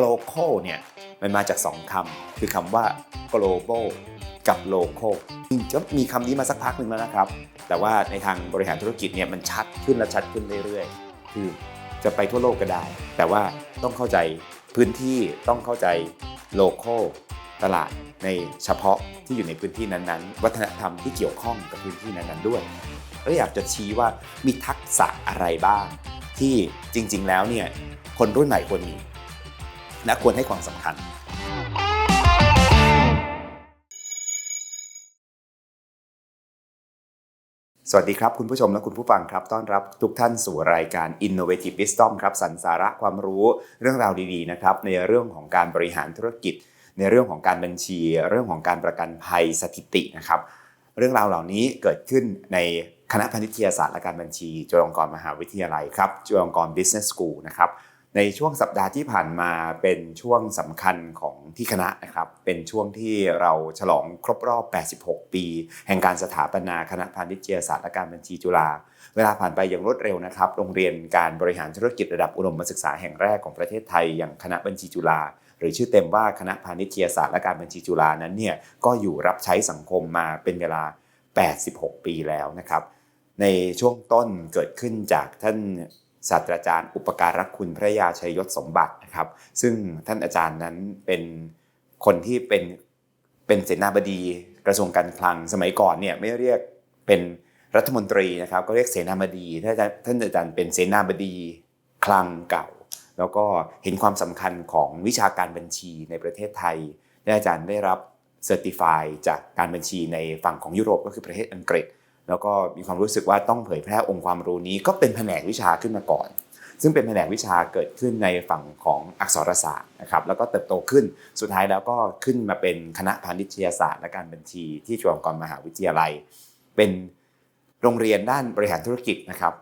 global เนี่ยมันมาจากสองคำคือคำว่า global กับ local จริงๆก็มีคำนี้มาสักพักหนึ่งแล้วนะครับ แต่ว่าในทางบริหารธุรกิจเนี่ยมันชัดขึ้นและชัดขึ้นเรื่อยๆ คือจะไปทั่วโลกก็ได้ แต่ว่าต้องเข้าใจพื้นที่ต้องเข้าใจ local ตลาดในเฉพาะที่อยู่ในพื้นที่นั้นๆ วัฒนธรรมที่เกี่ยวข้องกับพื้นที่นั้นๆด้วยแล้วอยากจะชี้ว่ามีทักษะอะไรบ้าง ที่จริงๆแล้วเนี่ยคนรุ่นใหม่ควรมี และควรให้ความสำคัญสวัสดีครับ คุณผู้ชมและคุณผู้ฟังครับ ต้อนรับทุกท่านสู่รายการ Innovative Wisdom ครับสรรสาระความรู้เรื่องราวดีๆนะครับในเรื่องของการบริหารธุรกิจ ในเรื่องของการบัญชี เรื่องของการประกันภัยสถิตินะครับเรื่องราวเหล่านี้เกิดขึ้นในคณะพาณิชยศาสตร์และการบัญชี จุฬาลงกรณ์มหาวิทยาลัยครับจุฬาลงกรณ์ Business School นะครับ ในช่วงสัปดาห์ที่ผ่านมาเป็นช่วงสำคัญของที่คณะนะครับ เป็นช่วงที่เราฉลองครบรอบ 86 ปี แห่งการสถาปนาคณะพาณิชยศาสตร์และการบัญชีจุฬาเวลาผ่านไปอย่างรวดเร็วนะครับ โรงเรียนการบริหารธุรกิจระดับอุดมศึกษาแห่งแรกของประเทศไทย อย่างคณะบัญชีจุฬาหรือชื่อเต็มว่าคณะพาณิชยศาสตร์และการบัญชีจุฬานั้นเนี่ยก็อยู่รับใช้สังคมมาเป็นเวลา 86 ปีแล้วนะครับในช่วงต้นเกิดขึ้นจากท่าน ศาสตราจารย์อุปการะคุณพระยาชัยยศสมบัตินะครับ ซึ่งท่านอาจารย์นั้นเป็นคนที่เป็นเป็นเสนาบดีกระทรวงการคลังสมัยก่อนเนี่ยไม่เรียกเป็นรัฐมนตรีนะครับก็เรียกเสนาบดีท่านอาจารย์ท่านอาจารย์เป็นเสนาบดีคลังเก่า แล้วก็เห็นความสำคัญของวิชาการบัญชีในประเทศไทยท่านอาจารย์ได้รับเซอร์ติฟายจากการบัญชีในฝั่งของยุโรปก็คือประเทศอังกฤษ แล้วก็มีความรู้สึกว่าต้องเผยแพร่องค์ความรู้นี้ก็เป็นแผนกวิชาขึ้นมาก่อน ซึ่งเป็นแผนกวิชาเกิดขึ้นในฝั่งของอักษรศาสตร์นะครับแล้วก็เติบโตขึ้นสุดท้ายแล้วก็ขึ้นมาเป็นคณะพาณิชยศาสตร์ และการบัญชีที่จุฬาลงกรณ์มหาวิทยาลัย เป็นโรงเรียนด้านบริหารธุรกิจนะครับ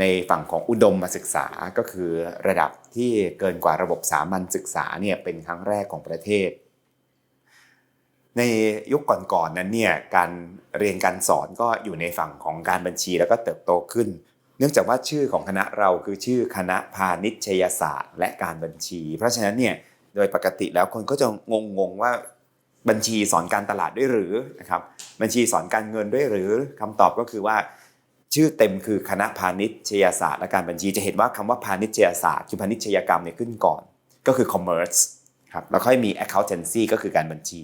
ในฝั่งของอุดมมาศึกษาก็คือระดับที่เกินกว่าระบบสามัญศึกษาเนี่ยเป็นครั้งแรกของประเทศ ในยุคก่อนๆนั้นเนี่ยการเรียนการสอนก็อยู่ในฝั่งของการบัญชีแล้วก็เติบโตขึ้น เนื่องจากว่าชื่อของคณะเราคือชื่อคณะพาณิชยศาสตร์ และการบัญชี เพราะฉะนั้นเนี่ยโดยปกติแล้วคนก็จะงงๆว่าบัญชีสอนการตลาดด้วยหรือนะครับบัญชีสอนการเงินด้วยหรือคำตอบก็คือว่า ชื่อเต็มคือคณะพาณิชยศาสตร์ และการบัญชีจะเห็นว่าคำว่าพาณิชยศาสตร์คือพาณิชยกรรมเนี่ยขึ้นก่อน ก็คือ commerce ครับแล้วค่อยมี accountancy ก็คือการบัญชี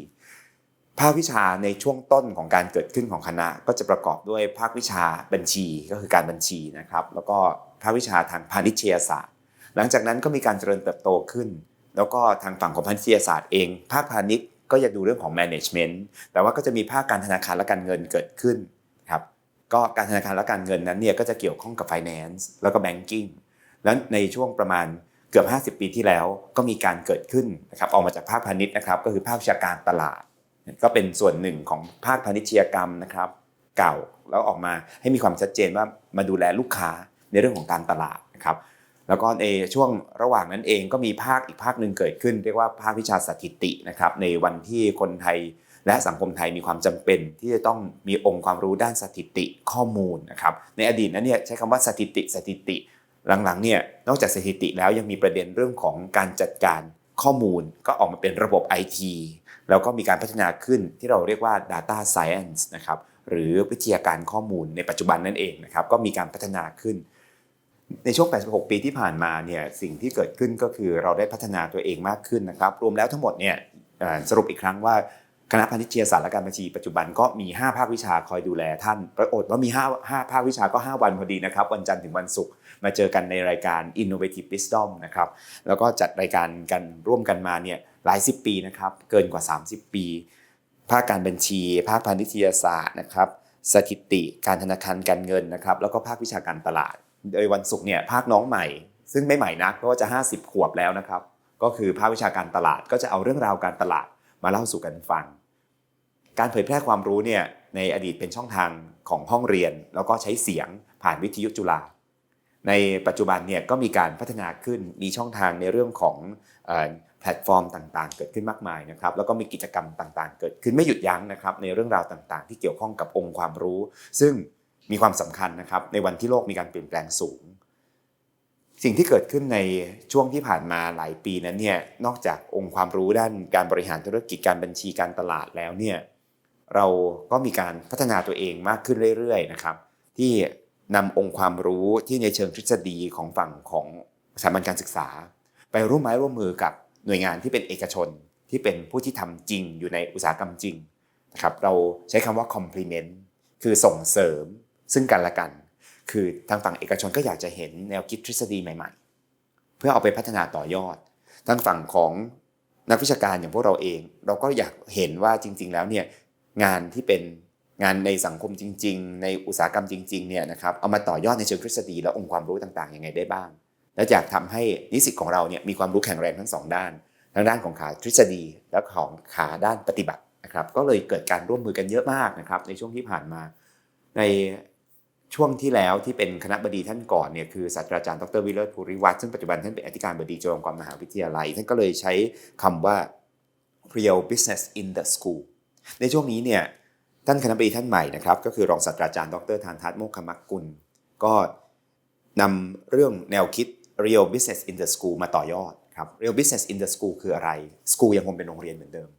ภาควิชาในช่วงต้นของการเกิดขึ้นของคณะ ก็จะประกอบด้วยภาควิชาบัญชีก็คือการบัญชีนะครับ แล้วก็ภาควิชาทางพาณิชยศาสตร์ หลังจากนั้นก็มีการเจริญเติบโตขึ้น แล้วก็ทางฝั่งของพาณิชยศาสตร์เอง ภาคพาณิชย์ก็จะดูเรื่องของ management แต่ว่าก็จะมีภาคการธนาคารและการเงินเกิดขึ้นครับก็การธนาคารและการเงินนั้นเนี่ยก็จะเกี่ยวข้องกับ finance แล้วก็ banking แล้วในช่วงประมาณเกือบ 50 ปีที่แล้วก็มีการเกิดขึ้นนะครับออกมาจากภาคพาณิชย์นะครับก็คือภาควิชาการตลาด ก็เป็นส่วนหนึ่งของภาคพาณิชยกรรมนะครับ เก่าแล้วออกมาให้มีความชัดเจนว่ามาดูแลลูกค้าในเรื่องของการตลาดนะครับแล้วก็ในช่วงระหว่างนั้นเองก็มีภาคอีกภาคหนึ่งเกิดขึ้น เรียกว่าภาควิชาสถิตินะครับในวันที่คนไทยและสังคมไทยมีความจำเป็น ที่จะต้องมีองค์ความรู้ด้านสถิติข้อมูลนะครับในอดีตนั้นเนี่ยใช้คำว่าสถิติสถิติหลังๆเนี่ยนอกจากสถิติแล้วยังมีประเด็นเรื่องของการจัดการข้อมูลก็ออกมาเป็นระบบ IT แล้วก็มีการพัฒนาขึ้นที่เราเรียกว่า data science นะครับหรือวิทยาการข้อมูลในปัจจุบันนั่นเองนะครับก็มีการพัฒนาขึ้น ในช่วง 86 ปีที่ผ่านมาเนี่ยสิ่งที่เกิดขึ้นก็คือเราได้พัฒนาตัวเองมากขึ้นนะครับรวมแล้วทั้งหมดเนี่ยสรุปอีกครั้งว่าคณะพาณิชยศาสตร์และการบัญชีปัจจุบันก็มี 5 ภาควิชาคอยดูแลท่านปรากฏว่ามี 5 5 ภาควิชาก็ 5 วันพอดีนะครับ วันจันทร์ถึงวันศุกร์มาเจอกันในรายการ Innovative Wisdom นะครับแล้วก็จัดรายการกันร่วมกันมาเนี่ย หลายสิบปีนะครับเกินกว่า 30 ปี ภาคการบัญชี ภาคพาณิชยศาสตร์นะครับสถิติการธนาคารการเงินนะครับแล้วก็ภาควิชาการตลาด โดยวันศุกร์เนี่ยภาคน้องใหม่ ซึ่งไม่ใหม่นักเพราะว่าจะ 50 ขวบแล้วนะครับก็คือภาควิชาการตลาดก็จะเอาเรื่องราวการตลาดมาเล่าสู่กันฟัง การเผยแพร่ความรู้เนี่ยในอดีตเป็นช่องทางของห้องเรียน แล้วก็ใช้เสียงผ่านวิทยุจุฬา ในปัจจุบันเนี่ยก็มีการพัฒนาขึ้นมีช่องทางในเรื่องของแพลตฟอร์มต่างๆ เกิดขึ้นมากมายนะครับแล้วก็มีกิจกรรมต่างๆ เกิดขึ้นไม่หยุดยั้งนะครับในเรื่องราวต่างๆ ที่เกี่ยวข้องกับองค์ความรู้ ซึ่งมีความสำคัญนะครับในวันที่โลกมีการเปลี่ยนแปลงสูง สิ่งที่เกิดขึ้นในช่วงที่ผ่านมาหลายปีนั้นเนี่ยนอกจากองค์ความรู้ด้านการบริหารธุรกิจการบัญชีการตลาดแล้วเนี่ยเราก็มีการพัฒนาตัวเองมากขึ้นเรื่อยๆนะครับที่ นำองค์ความรู้ที่ในเชิงทฤษฎีของฝั่งของสถาบันการศึกษา ไปร่วมไม้ร่วมมือกับหน่วยงานที่เป็นเอกชนที่เป็นผู้ที่ทำจริงอยู่ในอุตสาหกรรมจริงนะครับเราใช้คำว่า complement คือส่งเสริมซึ่งกันและกัน คือทางฝั่งเอกชนก็อยากจะเห็นแนวคิดทฤษฎีใหม่ ๆ เพื่อเอาไปพัฒนาต่อยอด ทางฝั่งของนักวิชาการอย่างพวกเราเอง เราก็อยากเห็นว่าจริง ๆ แล้วเนี่ยงานที่เป็น งานในสังคมจริง ๆ ในอุตสาหกรรมจริงๆเนี่ยนะครับเอามาต่อยอดในเชิงทฤษฎีและองค์ความรู้ต่างๆยังไงได้บ้าง และอยากทำให้นิสิตของเราเนี่ยมีความรู้แข็งแรงทั้งสองด้านทั้งด้านของขาทฤษฎีและของขาด้านปฏิบัตินะครับ ก็เลยเกิดการร่วมมือกันเยอะมากนะครับ ในช่วงที่ผ่านมา ในช่วงที่แล้วที่เป็นคณะบดีท่านก่อนเนี่ยคือศาสตราจารย์ดรวิโรจน์ภูริวัฒน์ซึ่งปัจจุบันท่านเป็นอธิการบดีจุฬาลงกรณ์มหาวิทยาลัย ท่านก็เลยใช้คำว่า real business in the school ในช่วงนี้เนี่ย ท่านคณะบดีท่านใหม่นะครับ ก็คือรองศาสตราจารย์ดรธานทัศน์โมคคมักกุล ก็นำเรื่องแนวคิด real business in the school มาต่อยอดครับ real business in the school คืออะไร school ยังคงเป็นโรงเรียนเหมือนเดิม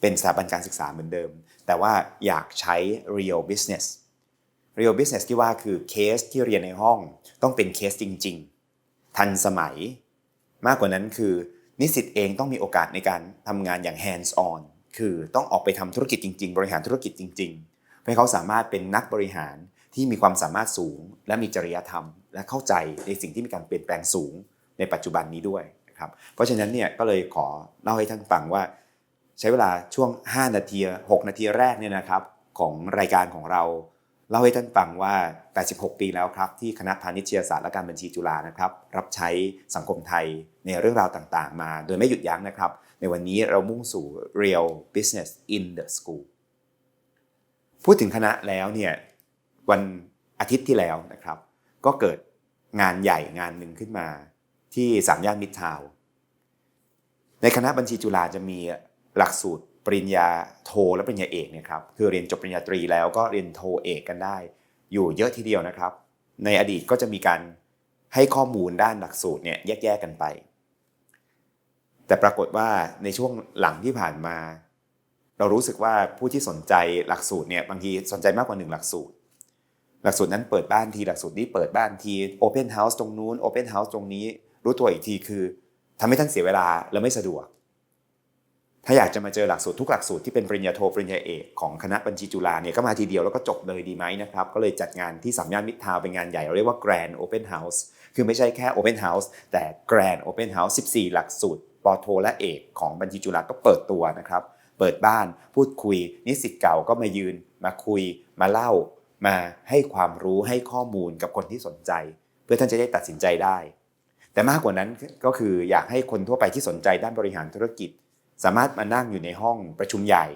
เป็นสถาบันการศึกษาเหมือนเดิม แต่ว่าอยากใช้ real business real business ที่ว่าคือเคสที่เรียนในห้อง ต้องเป็นเคสจริง ๆ ทันสมัย มากกว่านั้นคือนิสิตเองต้องมีโอกาสในการทำงานอย่าง hands on คือต้องออกไปทำธุรกิจจริง ๆ บริหารธุรกิจจริง ๆ ให้เขาสามารถเป็นนักบริหารที่มีความสามารถสูง และมีจริยธรรม และเข้าใจในสิ่งที่มีการเปลี่ยนแปลงสูงในปัจจุบันนี้ด้วยนะครับเพราะฉะนั้นเนี่ยก็เลยขอเล่าให้ท่านฟังว่า ใช้เวลาช่วง 5 นาที 6 นาทีแรกเนี่ยนะครับของรายการของเรา เล่าให้ท่านฟังว่า 86 ปีแล้วครับที่คณะพาณิชยศาสตร์และการบัญชีจุฬานะครับ รับใช้สังคมไทยในเรื่องราวต่างๆ มาโดยไม่หยุดยั้งนะครับ ในวันนี้เรามุ่งสู่ real business in the school พูดถึงคณะแล้วเนี่ยวันอาทิตย์ที่แล้วนะครับ ก็เกิดงานใหญ่งานหนึ่งขึ้นมาที่สามย่านมิตรทาว ในคณะบัญชีจุฬาจะมีหลักสูตร ปริญญาโทและปริญญาเอกเนี่ยครับคือเรียนจบปริญญาตรีแล้วก็เรียนโทเอกกันได้ อยู่เยอะทีเดียวนะครับ ในอดีตก็จะมีการให้ข้อมูลด้านหลักสูตรเนี่ยแยกๆกันไป แต่ปรากฏว่าในช่วงหลังที่ผ่านมา เรารู้สึกว่าผู้ที่สนใจหลักสูตรเนี่ยบางทีสนใจมากกว่าหนึ่งหลักสูตร หลักสูตรนั้นเปิดบ้านทีหลักสูตรนี้เปิดบ้านทีโอเพนเฮาส์ตรงนู้นโอเพนเฮาส์ตรงนี้ รู้ตัวอีกทีคือทำให้ท่านเสียเวลาและไม่สะดวก ถ้าอยากจะมาเจอหลักสูตรทุกหลักสูตรที่เป็นปริญญาโทปริญญาเอกของคณะบัญชีจุฬาเนี่ยก็มาทีเดียวแล้วก็จบเลยดีไหมนะครับ ก็เลยจัดงานที่สามย่านมิตรทาวเป็นงานใหญ่เราเรียกว่า Grand Open House คือไม่ใช่แค่ Open House แต่ Grand Open House 14 หลักสูตรปโทและเอกของบัญชีจุฬาก็เปิดตัวนะครับ เปิดบ้านพูดคุย นิสิตเก่าก็มายืน มาคุย มาเล่า มาให้ความรู้ให้ข้อมูลกับคนที่สนใจ เพื่อท่านจะได้ตัดสินใจได้ แต่มากกว่านั้นก็คืออยากให้คนทั่วไปที่สนใจด้านบริหารธุรกิจ สามารถมานั่งอยู่ในห้องประชุมใหญ่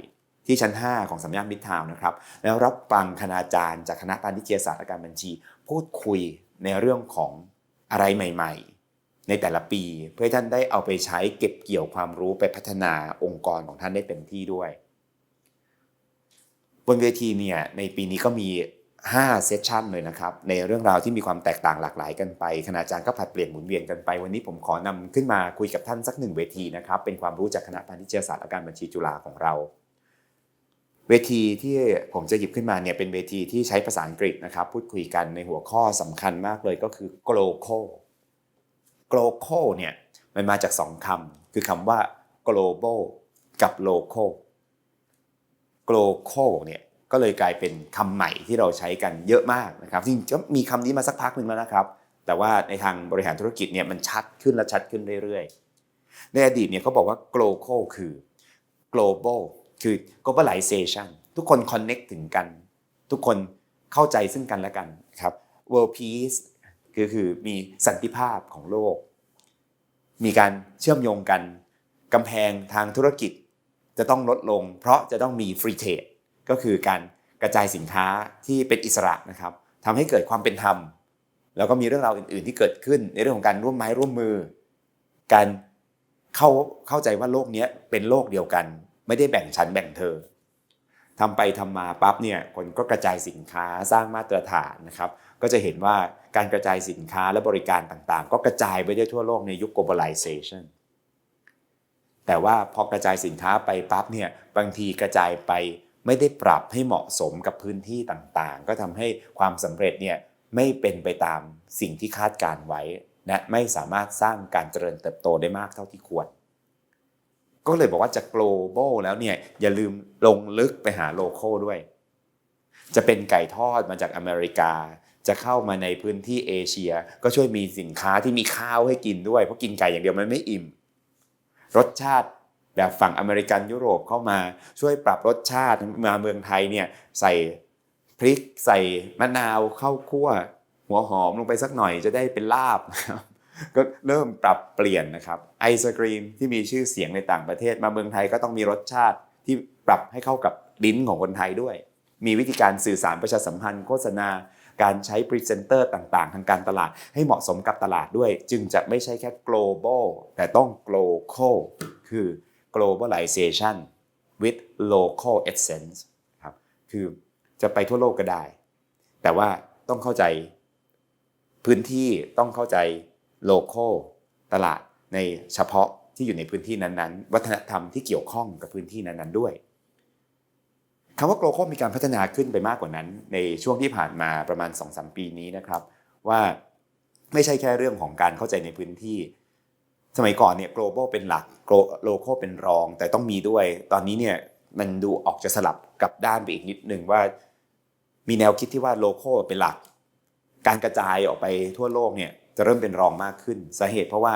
ที่ชั้น 5 ของสำนักมิตรทาวน์นะครับ แล้วรับฟังคณาจารย์จากคณะพาณิชยศาสตร์และการบัญชี พูดคุยในเรื่องของอะไรใหม่ ๆ ในแต่ละปี เพื่อท่านได้เอาไปใช้เก็บเกี่ยวความรู้ไปพัฒนาองค์กรของท่านได้เต็มที่ด้วย บนเวทีเนี่ยในปีนี้ก็มี 5เซสชันเลยนะครับในเรื่องราวที่มีความแตกต่างหลากหลายกันไปคณาจารย์ก็ผัดเปลี่ยนหมุนเวียนกันไป วันนี้ผมขอนำขึ้นมาคุยกับท่านสักหนึ่งเวทีนะครับเป็นความรู้จากคณะพาณิชยศาสตร์และการบัญชีจุฬาของเรา เวทีที่ผมจะหยิบขึ้นมาเนี่ยเป็นเวทีที่ใช้ภาษาอังกฤษนะครับ พูดคุยกันในหัวข้อสำคัญมากเลยก็คือ global global เนี่ยมันมาจาก 2คำคือคำว่า global กับ local global เนี่ย ก็เลยกลายเป็นคำใหม่ที่เราใช้กันเยอะมากนะครับจริงก็มีคำนี้มาสักพักหนึ่งแล้วนะครับ แต่ว่าในทางบริหารธุรกิจเนี่ยมันชัดขึ้นและชัดขึ้นเรื่อยๆ ในอดีตเนี่ยเขาบอกว่า global คือ global คือ globalization ทุกคน connect ถึงกัน ทุกคนเข้าใจซึ่งกันและกันครับ world peace คือคือมีสันติภาพของโลก มีการเชื่อมโยงกันกำแพงทางธุรกิจจะต้องลดลง เพราะจะต้องมี free trade ก็คือการกระจายสินค้าที่เป็นอิสระนะครับทำให้เกิดความเป็นธรรม แล้วก็มีเรื่องราวอื่น ๆ ที่เกิดขึ้นในเรื่องของการร่วมไม้ร่วมมือ การเข้าเข้าใจว่าโลกนี้เป็นโลกเดียวกัน ไม่ได้แบ่งชั้นแบ่งเธอทำไปทำมาปั๊บเนี่ยคนก็กระจายสินค้าสร้างมาตรฐานนะครับ ก็จะเห็นว่าการกระจายสินค้าและบริการต่างๆ ก็กระจายไปได้ทั่วโลกในยุค globalization แต่ว่าพอกระจายสินค้าไปปั๊บเนี่ยบางทีกระจายไป ไม่ได้ปรับให้เหมาะสมกับพื้นที่ต่างๆ ก็ทำให้ความสำเร็จเนี่ยไม่เป็นไปตามสิ่งที่คาดการไว้และไม่สามารถสร้างการเจริญเติบโตได้มากเท่าที่ควร ก็เลยบอกว่าจะ global แล้วเนี่ยอย่าลืมลงลึกไปหา local ด้วย จะเป็นไก่ทอดมาจากอเมริกา จะเข้ามาในพื้นที่เอเชีย ก็ช่วยมีสินค้าที่มีข้าวให้กินด้วย เพราะกินไก่อย่างเดียวมันไม่อิ่ม รสชาติ แบบฝั่งอเมริกันยุโรปเข้ามาช่วยปรับรสชาติมาเมืองไทยเนี่ยใส่พริกใส่มะนาวข้าวคั่ว หัวหอมลงไปสักหน่อยจะได้เป็นลาบก็เริ่มปรับเปลี่ยนนะครับไอศกรีมที่มีชื่อเสียงในต่างประเทศมาเมืองไทยก็ต้องมีรสชาติที่ปรับให้เข้ากับลิ้นของคนไทยด้วย มีวิธีการสื่อสารประชาสัมพันธ์โฆษณาการใช้พรีเซนเตอร์ต่างๆ ทางการตลาดให้เหมาะสมกับตลาดด้วย จึงจะไม่ใช่แค่ global แต่ต้อง global คือ globalization with local essence ครับคือจะไปทั่วโลกก็ได้ แต่ว่าต้องเข้าใจพื้นที่ต้องเข้าใจ local ตลาดในเฉพาะที่อยู่ในพื้นที่นั้นๆ วัฒนธรรมที่เกี่ยวข้องกับพื้นที่นั้นๆด้วยคำว่า global มีการพัฒนาขึ้นไปมากกว่านั้น ในช่วงที่ผ่านมาประมาณ 2-3 ปีนี้นะครับ ว่าไม่ใช่แค่เรื่องของการเข้าใจในพื้นที่ สมัยก่อนเนี่ย global เป็นหลัก local เป็นรอง แต่ต้องมีด้วย ตอนนี้เนี่ยมันดูออกจะสลับกับด้านไปอีกนิดหนึ่งว่า มีแนวคิดที่ว่า local เป็นหลัก การกระจายออกไปทั่วโลกเนี่ยจะเริ่มเป็นรองมากขึ้นสาเหตุเพราะว่า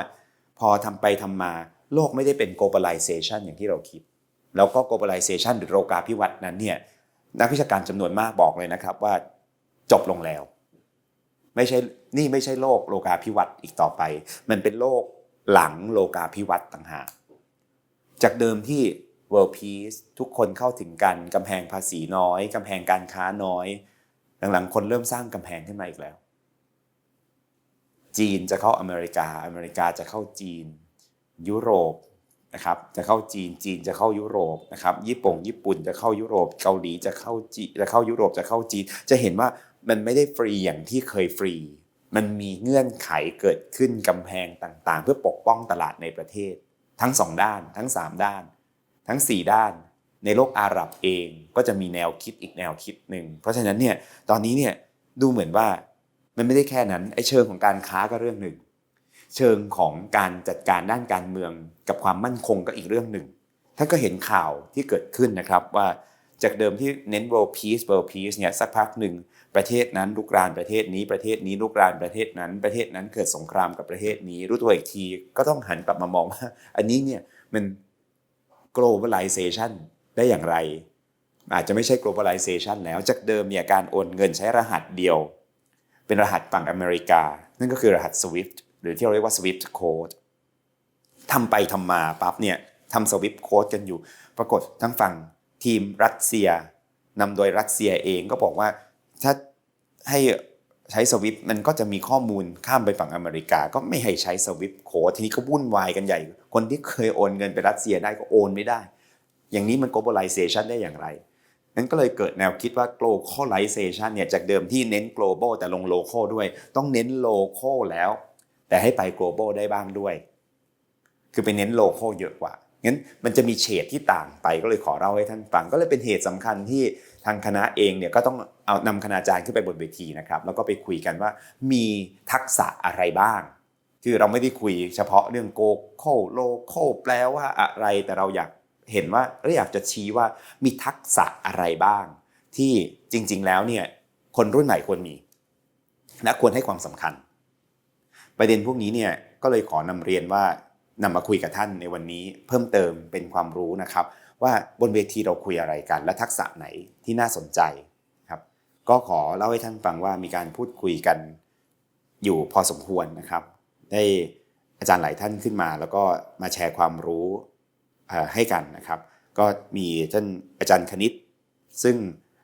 พอทำไปทำมาโลกไม่ได้เป็น globalization อย่างที่เราคิด แล้วก็ globalization หรือโลกาภิวัตน์นั้นเนี่ยนักวิชาการจำนวนมากบอกเลยนะครับว่าจบลงแล้ว ไม่ใช่นี่ไม่ใช่โลกโลกาภิวัตน์อีกต่อไป มันเป็นโลกหลังโลกาภิวัตน์ต่างหาก จากเดิมที่ world peace ทุกคนเข้าถึงกันกำแพงภาษีน้อยกำแพงการค้าน้อย หลังๆ คนเริ่มสร้างกำแพงขึ้นมาอีกแล้ว จีนจะเข้าอเมริกาอเมริกาจะเข้าจีน ยุโรปนะครับจะเข้าจีนจีนจะเข้ายุโรปนะครับญี่ปุ่งญี่ปุ่นจะเข้ายุโรปเกาหลีจะเข้าจีจะเข้ายุโรปจะเข้าจีน จะเห็นว่ามันไม่ได้ฟรีอย่างที่เคยฟรี มันมีเงื่อนไขเกิดขึ้นกำแพงต่างๆ เพื่อปกป้องตลาดในประเทศ ทั้ง 2 ด้าน ทั้ง 3 ด้าน ทั้ง 4 ด้าน ในโลกอาหรับเองก็จะมีแนวคิดอีกแนวคิดหนึ่ง เพราะฉะนั้นเนี่ยตอนนี้เนี่ยดูเหมือนว่ามันไม่ได้แค่นั้นไอ้เชิงของการค้าก็เรื่องหนึ่ง เชิงของการจัดการด้านการเมือง กับความมั่นคงก็อีกเรื่องหนึ่งท่านก็เห็นข่าวที่เกิดขึ้นนะครับว่าจากเดิมที่เน้น world peace world peace เนี่ยสักพักหนึ่ง ประเทศนั้นลุกรานประเทศนี้ประเทศนี้ลุกรานประเทศนั้น ประเทศนั้นเกิดสงครามกับประเทศนี้ รู้ตัวอีกทีก็ต้องหันกลับมามองว่า อันนี้เนี่ยมัน globalization ได้อย่างไร อาจจะไม่ใช่ globalization แล้วจากเดิมเนี่ยการโอนเงินใช้รหัสเดียว เป็นรหัสฝั่งอเมริกา นั่นก็คือรหัส SWIFT หรือที่เราเรียกว่า SWIFT code ทำไปทำมาปั๊บเนี่ยทำ SWIFT code กันอยู่ ปรากฏทั้งฝั่งทีมรัสเซียนำโดยรัสเซียเองก็บอกว่า ถ้าให้ใช้สวิฟมันก็จะมีข้อมูลข้ามไปฝั่งอเมริกา ก็ไม่ให้ใช้สวิฟโคทีนี้ก็วุ่นวายกันใหญ่ คนที่เคยโอนเงินไปรัสเซียได้ก็โอนไม่ได้ อย่างนี้มัน globalization ได้อย่างไรนั้นก็เลยเกิดแนวคิดว่า globalization เนี่ยจากเดิมที่เน้น global แต่ลง local ด้วย ต้องเน้น local แล้ว แต่ให้ไป global ได้บ้างด้วย คือไปเน้น local เยอะกว่างั้นมันจะมีเฉดที่ต่างไปก็เลยขอเล่าให้ท่านฟังก็เลยเป็นเหตุสำคัญที่ ทางคณะเองเนี่ยก็ต้องเอานำคณาจารย์ขึ้นไปบนเวทีนะครับ แล้วก็ไปคุยกันว่ามีทักษะอะไรบ้าง คือเราไม่ได้คุยเฉพาะเรื่องโกโคโลโคแปลว่าอะไรแต่เราอยากเห็นว่าเราอยากจะชี้ว่ามีทักษะอะไรบ้าง ที่จริงๆแล้วเนี่ยคนรุ่นใหม่ควรมี และควรให้ความสำคัญ ประเด็นพวกนี้เนี่ยก็เลยขอนำเรียนว่านำมาคุยกับท่านในวันนี้เพิ่มเติมเป็นความรู้นะครับ ว่าบนเวทีเราคุยอะไรกัน และทักษะไหนที่น่าสนใจครับ ก็ขอเล่าให้ท่านฟังว่ามีการพูดคุยกันอยู่พอสมควรนะครับ ได้อาจารย์หลายท่านขึ้นมา แล้วก็มาแชร์ความรู้ให้กันนะครับ ก็มีท่านอาจารย์คณิต ซึ่ง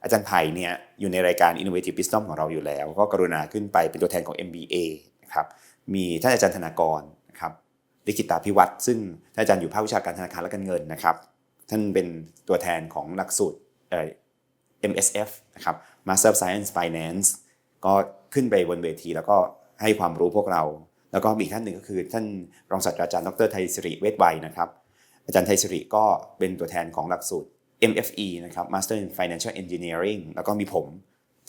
อาจารย์ไผ่เนี่ยอยู่ในรายการ Innovative Wisdom ของเราอยู่แล้ว ก็กรุณาขึ้นไปเป็นตัวแทนของ MBA นะครับมีท่านอาจารย์ธนากรนะครับลิขิตาพิวัตรซึ่งท่านอาจารย์อยู่ภาควิชาการธนาคารและการเงินนะครับ ท่านเป็นตัวแทนของหลักสูตร MSF นะครับ Master of Science Finance ก็ขึ้นไปบนเวทีแล้วก็ให้ความรู้พวกเรา แล้วก็มีอีกท่านหนึ่งก็คือท่านรองศาสตราจารย์ดรไทยสิริเวชไวยนะครับ อาจารย์ไทยสิริก็เป็นตัวแทนของหลักสูตร MFE นะครับ Master in Financial Engineering แล้วก็มีผม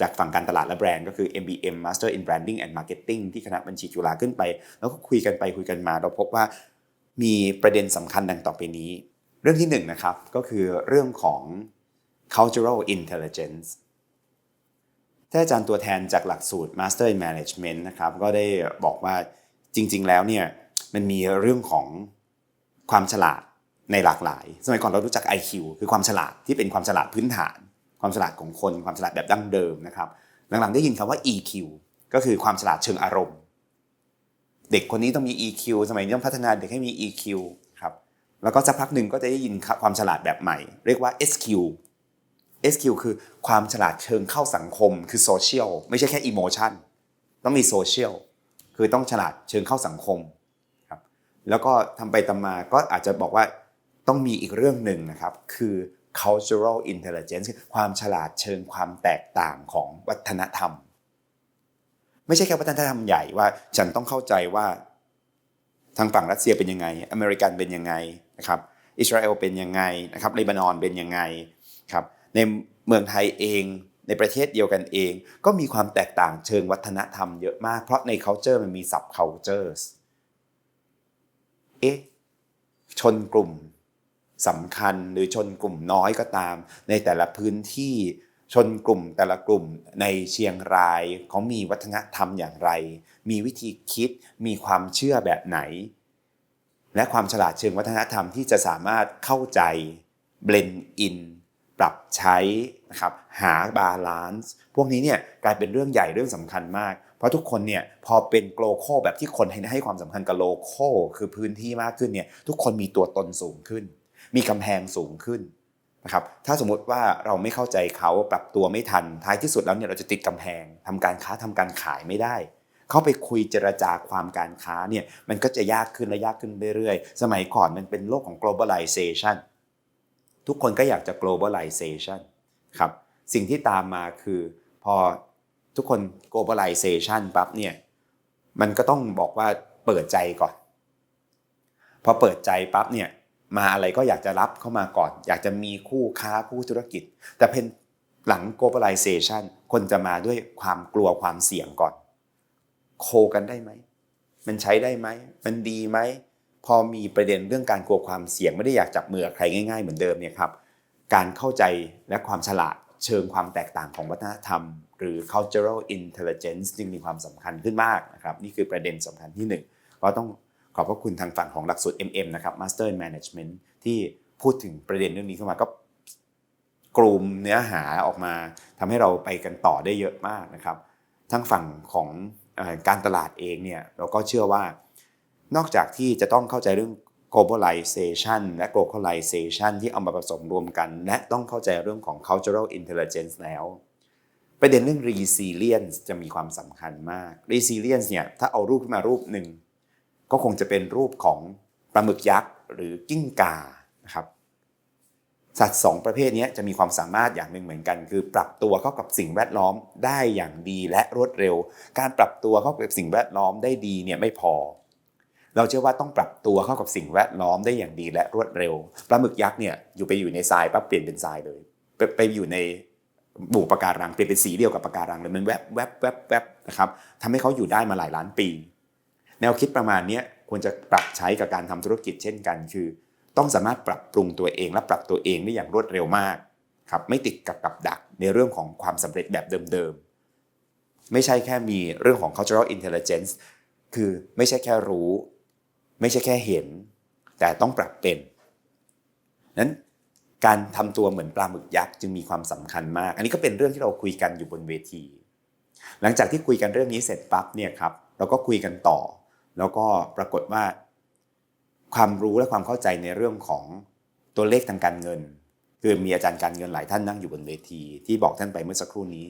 จากฝั่งการตลาดและแบรนด์ก็คือ MBM Master in Branding and Marketing ที่คณะบัญชีจุฬาขึ้นไป แล้วก็คุยกันไปคุยกันมา เราพบว่ามีประเด็นสำคัญดังต่อไปนี้ เรื่องที่หนึ่งนะครับก็คือเรื่องของ cultural intelligence ท่านอาจารย์ตัวแทนจากหลักสูตร Master in Management นะครับก็ได้บอกว่าจริง ๆ แล้วเนี่ยมันมีเรื่องของความฉลาดในหลากหลาย สมัยก่อนเรารู้จัก IQ คือความฉลาดที่เป็นความฉลาดพื้นฐาน ความฉลาดของคนความฉลาดแบบดั้งเดิมนะครับหลังๆได้ยินคำว่า EQ ก็คือความฉลาดเชิงอารมณ์ เด็กคนนี้ต้องมี EQ สมัยนี้ต้องพัฒนาเด็กให้มี EQ แล้วก็สักพักหนึ่งก็จะได้ยินความฉลาดแบบใหม่ เรียกว่า SQ SQ คือความฉลาดเชิงเข้าสังคมคือโซเชียลไม่ใช่แค่อิโมชันต้องมีโซเชียลคือต้องฉลาดเชิงเข้าสังคมครับแล้วก็ทำไปตำมาก็อาจจะบอกว่าต้องมีอีกเรื่องหนึ่งนะครับ คือ cultural intelligence คือความฉลาดเชิงความแตกต่างของวัฒนธรรม ไม่ใช่แค่วัฒนธรรมใหญ่ว่า ฉันต้องเข้าใจว่า ทางฝั่งรัสเซียเป็นยังไง อเมริกันเป็นยังไงนะครับ อิสราเอลเป็นยังไงนะครับเลบานอนเป็นยังไงครับในเมืองไทยเองในประเทศเดียวกันเอง ก็มีความแตกต่างเชิงวัฒนธรรมเยอะมาก เพราะใน culture มันมี sub cultures เอ๊ะชนกลุ่มสำคัญหรือชนกลุ่มน้อยก็ตาม ในแต่ละพื้นที่ชนกลุ่มแต่ละกลุ่มในเชียงรายเขามีวัฒนธรรมอย่างไร มีวิธีคิด มีความเชื่อแบบไหน และความฉลาดเชิงวัฒนธรรมที่จะสามารถเข้าใจเบลนอินปรับใช้นะครับหาบาลานซ์พวกนี้เนี่ยกลายเป็นเรื่องใหญ่เรื่องสำคัญมาก เพราะทุกคนเนี่ยพอเป็นโกลโคแบบที่คนให้ความสำคัญกับโลโคคือพื้นที่มากขึ้นเนี่ยทุกคนมีตัวตนสูงขึ้น มีกำแพงสูงขึ้นนะครับถ้าสมมติว่าเราไม่เข้าใจเขาปรับตัวไม่ทันท้ายที่สุดแล้วเนี่ยเราจะติดกำแพงทำการค้าทำการขายไม่ได้ เข้าไปคุยเจรจาความการค้าเนี่ยมันก็จะยากขึ้นและยากขึ้นเรื่อยๆ สมัยก่อนมันเป็นโลกของ globalization ทุกคนก็อยากจะ globalization ครับสิ่งที่ตามมาคือพอทุกคน globalization ปั๊บเนี่ยมันก็ต้องบอกว่าเปิดใจก่อน พอเปิดใจปั๊บเนี่ยมาอะไรก็อยากจะรับเข้ามาก่อน อยากจะมีคู่ค้าคู่ธุรกิจ แต่เป็นหลัง globalization คนจะมาด้วยความกลัวความเสี่ยงก่อน โคกันได้ไหม มันใช้ได้ไหม มันดีไหม พอมีประเด็นเรื่องการกลัวความเสี่ยงไม่ได้อยากจับมือใครง่าย ๆ เหมือนเดิมเนี่ยครับ การเข้าใจและความฉลาดเชิงความแตกต่างของวัฒนธรรม หรือ cultural intelligence จึงมีความสำคัญขึ้นมากนะครับนี่คือประเด็นสำคัญที่1ก็ต้องขอบพระคุณทางฝั่งของหลักสูตร MM นะครับ Master in Management ที่พูดถึงประเด็นเรื่องนี้เข้ามาก็กลุ่มเนื้อหาออกมาทำให้เราไปกันต่อได้เยอะมากนะครับ ทั้งฝั่งของ การตลาดเองเนี่ยเราก็เชื่อว่านอกจากที่จะต้องเข้าใจเรื่อง globalization และ localization ที่เอามาผสมรวมกัน และต้องเข้าใจเรื่องของ cultural intelligence แล้ว ประเด็นเรื่อง resilience จะมีความสำคัญมาก resilience เนี่ยถ้าเอารูปขึ้นมารูปหนึ่ง ก็คงจะเป็นรูปของปลาหมึกยักษ์หรือกิ้งก่านะครับ สัตว์สองประเภทนี้จะมีความสามารถอย่างหนึ่งเหมือนกัน คือ ปรับตัวเข้ากับสิ่งแวดล้อมได้อย่างดีและรวดเร็ว การปรับตัวเข้ากับสิ่งแวดล้อมได้ดีเนี่ยไม่พอ เราเชื่อว่าต้องปรับตัวเข้ากับสิ่งแวดล้อมได้อย่างดีและรวดเร็วปลาหมึกยักษ์เนี่ยอยู่ไปอยู่ในทรายปั๊บเปลี่ยนเป็นทรายเลยไปไปอยู่ในบุกปะการังเปลี่ยนเป็นสีเดียวกับปะการังเลยมันแวบแวบแวบแวบนะครับทำให้เขาอยู่ได้มาหลายล้านปี แนวคิดประมาณนี้ควรจะปรับใช้กับการทำธุรกิจเช่นกัน คือ ต้องสามารถปรับปรุงตัวเองและปรับตัวเองได้อย่างรวดเร็วมากครับไม่ติดกับกับดักในเรื่องของความสำเร็จแบบเดิมๆ ไม่ใช่แค่มีเรื่องของ cultural intelligence คือไม่ใช่แค่รู้ ไม่ใช่แค่เห็น แต่ต้องปรับเป็นนั้นการทำตัวเหมือนปลาหมึกยักษ์จึงมีความสำคัญมาก อันนี้ก็เป็นเรื่องที่เราคุยกันอยู่บนเวที หลังจากที่คุยกันเรื่องนี้เสร็จปั๊บเนี่ยครับเราก็คุยกันต่อ แล้วก็ปรากฏว่า ความรู้และความเข้าใจในเรื่องของตัวเลขทางการเงิน คือมีอาจารย์การเงินหลายท่านนั่งอยู่บนเวที ที่บอกท่านไปเมื่อสักครู่นี้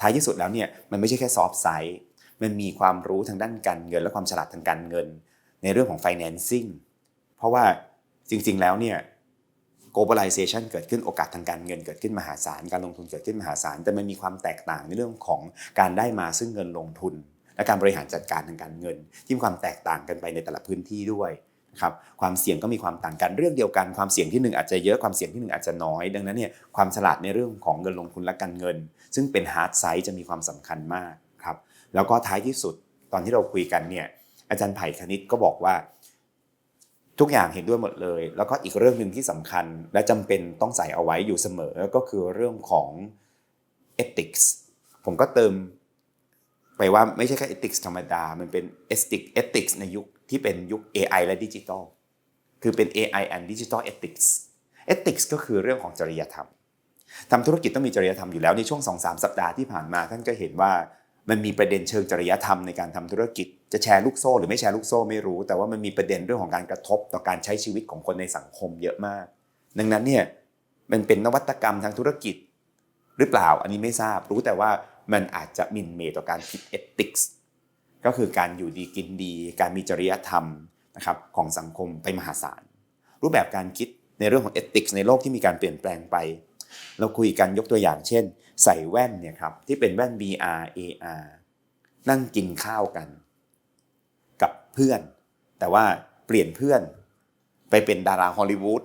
ท้ายที่สุดแล้วเนี่ยมันไม่ใช่แค่ซอฟต์ไซส์มันมีความรู้ทางด้านการเงิน และความฉลาดทางการเงิน ในเรื่องของ financing เพราะว่าจริง ๆ แล้วเนี่ย globalization เกิดขึ้นโอกาสทางการเงินเกิดขึ้นมหาศาล การลงทุนเกิดขึ้นมหาศาล แต่มันมีความแตกต่างในเรื่องของการได้มาซึ่งเงินลงทุน และการบริหารจัดการทางการเงิน ที่มีความแตกต่างกันไปในแต่ละพื้นที่ด้วย ครับความเสี่ยงก็มีความต่างกันเรื่องเดียวกัน ความเสี่ยงที่หนึ่งอาจจะเยอะความเสี่ยงที่หนึ่งอาจจะน้อย ดังนั้นเนี่ยความฉลาดในเรื่องของเงินลงทุนและการเงิน ซึ่งเป็นฮาร์ดไซส์จะมีความสำคัญมากครับแล้วก็ท้ายที่สุดตอนที่เราคุยกันเนี่ยอาจารย์ไผ่คณิตก็บอกว่า ทุกอย่างเห็นด้วยหมดเลย แล้วก็อีกเรื่องหนึ่งที่สำคัญ และจำเป็นต้องใส่เอาไว้อยู่เสมอก็คือเรื่องของ ethics ผมก็เติมไปว่าไม่ใช่แค่ ethics ธรรมดา มันเป็น ethics ethics ในยุค ที่เป็นยุค AI และดิจิทัลคือเป็น AI and digital ethics ethics ก็คือเรื่องของจริยธรรมทำธุรกิจต้องมีจริยธรรมอยู่แล้วในช่วง 2-3 สัปดาห์ที่ผ่านมา ท่านก็เห็นว่ามันมีประเด็นเชิงจริยธรรมในการทำธุรกิจ จะแชร์ลูกโซ่ หรือไม่แชร์ลูกโซ่ไม่รู้ แต่ว่ามันมีประเด็นเรื่องของการกระทบต่อการใช้ชีวิตของคนในสังคมเยอะมาก ดังนั้นเนี่ยมันเป็นนวัตกรรมทางธุรกิจ หรือเปล่าอันนี้ไม่ทราบรู้แต่ว่ามันอาจจะมินเมต่อการคิด ethics ก็ ก็คือการอยู่ดีกินดี การมีจริยธรรมนะครับของสังคมไปมหาศาล รูปแบบการคิดในเรื่องของ ethics ในโลกที่มีการเปลี่ยนแปลงไป เราคุยกันยกตัวอย่างเช่น ใส่แว่นเนี่ยครับที่เป็นแว่น VR AR นั่งกินข้าวกัน กับเพื่อน แต่ว่าเปลี่ยนเพื่อนไปเป็นดาราฮอลลีวูด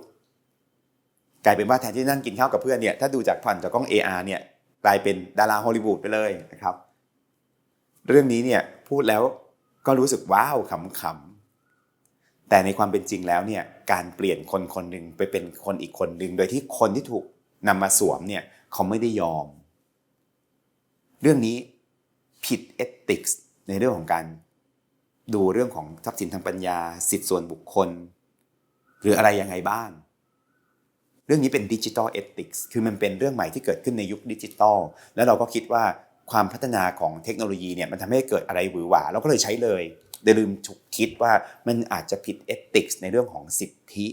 กลายเป็นว่าแทนที่นั่งกินข้าวกับเพื่อนเนี่ยถ้าดูจากผ่านจากกล้อง AR เนี่ยกลายเป็นดาราฮอลลีวูดไปเลยนะครับ เรื่องนี้เนี่ย พูดแล้วก็รู้สึกว้าวขำๆแต่ในความเป็นจริงแล้วเนี่ยการเปลี่ยนคนคนหนึ่งไปเป็นคนอีกคนหนึ่งโดยที่คนที่ถูกนำมาสวมเนี่ยเขาไม่ได้ยอม เรื่องนี้ผิดเอติกส์ในเรื่องของการดูเรื่องของทรัพย์สินทางปัญญา สิทธิส่วนบุคคล หรืออะไรยังไงบ้าง เรื่องนี้เป็นดิจิทัลเอติกส์คือมันเป็นเรื่องใหม่ที่เกิดขึ้นในยุคดิจิทัลแล้วเราก็คิดว่า ความพัฒนาของเทคโนโลยีเนี่ยมันทำให้เกิดอะไรหวือหวาเราก็เลยใช้เลยโดยลืมฉุกคิดว่ามันอาจจะผิดเอติกส์ในเรื่องของสิทธิ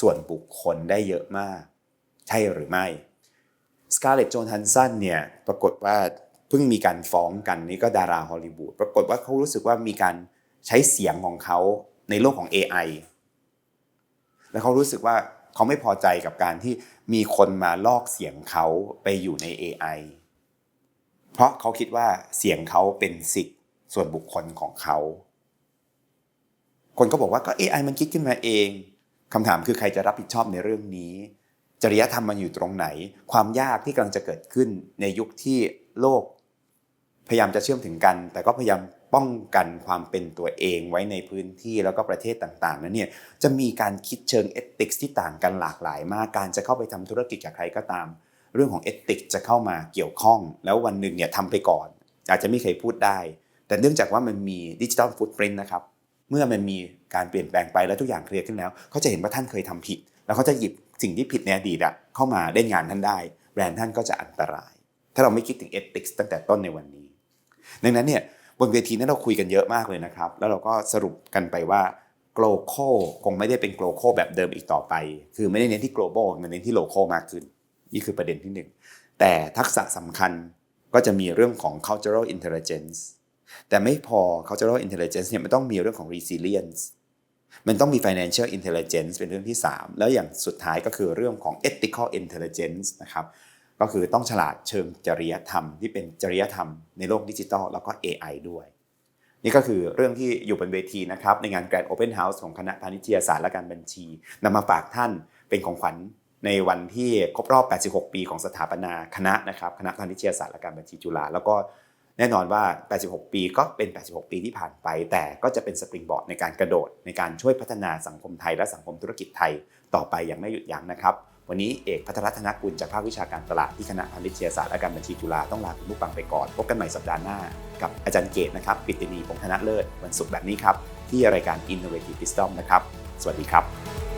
ส่วนบุคคลได้เยอะมาก ใช่หรือไม่สกาเลตโจนฮันสันเนี่ยปรากฏว่าเพิ่งมีการฟ้องกันนี่ก็ดาราฮอลลีวูดปรากฏว่าเขารู้สึกว่ามีการใช้เสียงของเขาในโลกของ AI แล้วเขารู้สึกว่าเขาไม่พอใจกับการที่มีคนมาลอกเสียงเขาไปอยู่ใน AI ราะเขาคิดว่าเสียงเขาเป็นสิทธิ์ส่วนบุคคลของเขา คนก็บอกว่าก็ AI มันคิดขึ้นมาเองคำถามคือใครจะรับผิดชอบในเรื่องนี้ จริยธรรมมันอยู่ตรงไหน ความยากที่กำลังจะเกิดขึ้นในยุคที่โลก พยายามจะเชื่อมถึงกัน แต่ก็พยายามป้องกันความเป็นตัวเองไว้ในพื้นที่แล้วก็ประเทศต่างๆนั้นเนี่ยจะมีการคิดเชิงเอติกส์ที่ต่างกันหลากหลายมากการจะเข้าไปทำธุรกิจกับใครก็ตาม เรื่องของเอติกจะเข้ามาเกี่ยวข้อง แล้ววันหนึ่งเนี่ยทำไปก่อน อาจจะไม่เคยพูดได้ แต่เนื่องจากว่ามันมีดิจิทัลฟุตปรินต์นะครับ เมื่อมันมีการเปลี่ยนแปลงไปแล้วทุกอย่างเคลียร์ขึ้นแล้ว เขาจะเห็นว่าท่านเคยทำผิด แล้วเขาจะหยิบสิ่งที่ผิดในอดีตอะเข้ามาเล่นงานท่านได้ แบรนด์ท่านก็จะอันตราย ถ้าเราไม่คิดถึงเอติกตั้งแต่ต้นในวันนี้ ดังนั้นเนี่ยบนเวทีนั้นเราคุยกันเยอะมากเลยนะครับ แล้วเราก็สรุปกันไปว่า global คงไม่ได้เป็น global แบบเดิมอีกต่อไป คือไม่ได้เน้นที่ global มันเน้นที่ local มากขึ้น นี่คือประเด็นที่หนึ่งแต่ทักษะสำคัญก็จะมีเรื่องของ cultural intelligence แต่ไม่พอ cultural intelligence เนี่ยมันต้องมีเรื่องของ resilience มันต้องมี financial intelligence เป็นเรื่องที่ 3 แล้วอย่างสุดท้ายก็คือเรื่องของ ethical intelligence นะครับ ก็คือต้องฉลาดเชิงจริยธรรมที่เป็นจริยธรรมในโลกดิจิทัลแล้วก็ AI ด้วย นี่ก็คือเรื่องที่อยู่บนเวทีนะครับ ในงาน Grand Open House ของคณะพาณิชยศาสตร์และการบัญชีนำมาฝากท่านเป็นของขวัญ ในวันที่ครบรอบ 86 ปีของสถาปนาคณะนะครับคณะพาณิชยศาสตร์และการบัญชีจุฬาแล้วก็แน่นอนว่า 86 ปีก็เป็น 86 ปีที่ผ่านไป แต่ก็จะเป็นสปริงบอร์ดในการกระโดด ในการช่วยพัฒนาสังคมไทยและสังคมธุรกิจไทยต่อไปอย่างไม่หยุดยั้งนะครับ วันนี้เอกพัทรรัตนกุลจากภาควิชาการตลาดที่คณะพาณิชยศาสตร์และการบัญชีจุฬาต้องลาคุณผู้ฟังไปก่อน พบกันใหม่สัปดาห์หน้า กับอาจารย์เกตนะครับปิตินีพงษ์ธนเลิศวันศุกร์แบบนี้ครับที่รายการ Innovative Wisdom นะครับ สวัสดีครับ